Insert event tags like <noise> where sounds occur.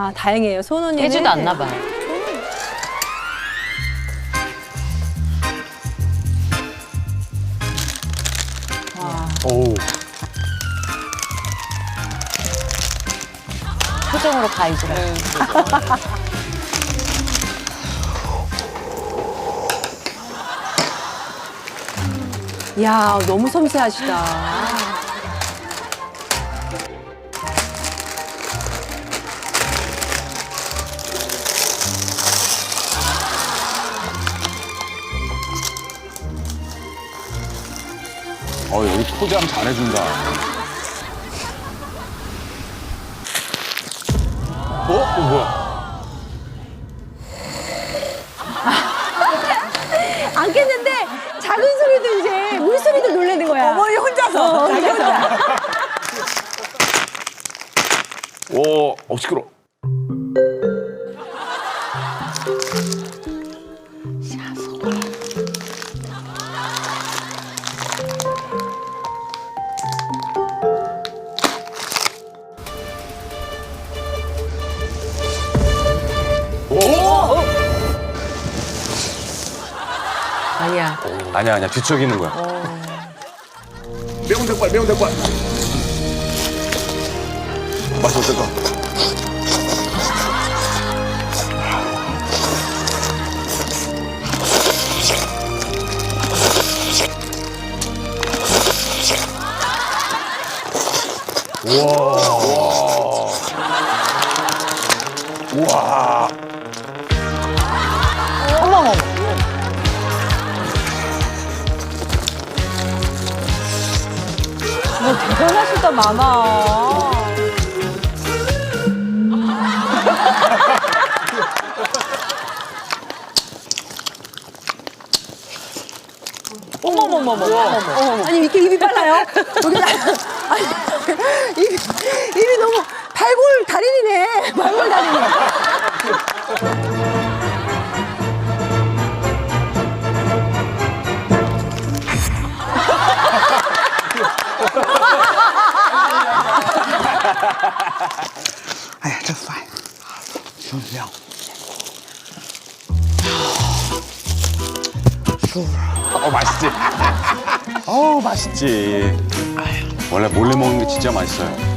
아 다행이에요. 손언니는 깨지도 않나 봐. 오. 표정으로 가이즈라. <laughs> 야 너무 섬세하시다. 어, 여기 포장 잘해준다. 어? 어, 뭐야? 안 깼는데 작은 소리도 이제 물소리도 놀라는 거야. 어머니 혼자서. 자기 혼자. 오, 어, 시끄러. 오! 아니야. 아니야, 아니야. 뒤척이는 거야. 매운 닭발, 매운 닭발. 맛이 어떨까? 우와. 어머머. 뭐 대단하시다 마마. 어머머머머. 아니 이렇게 입이 빨라요? 여기 아니 <laughs> 哎呀，这饭行不行？舒服。 어, 맛있지? 어, 맛있지. <laughs> 원래 몰래 먹는 게 진짜 맛있어요.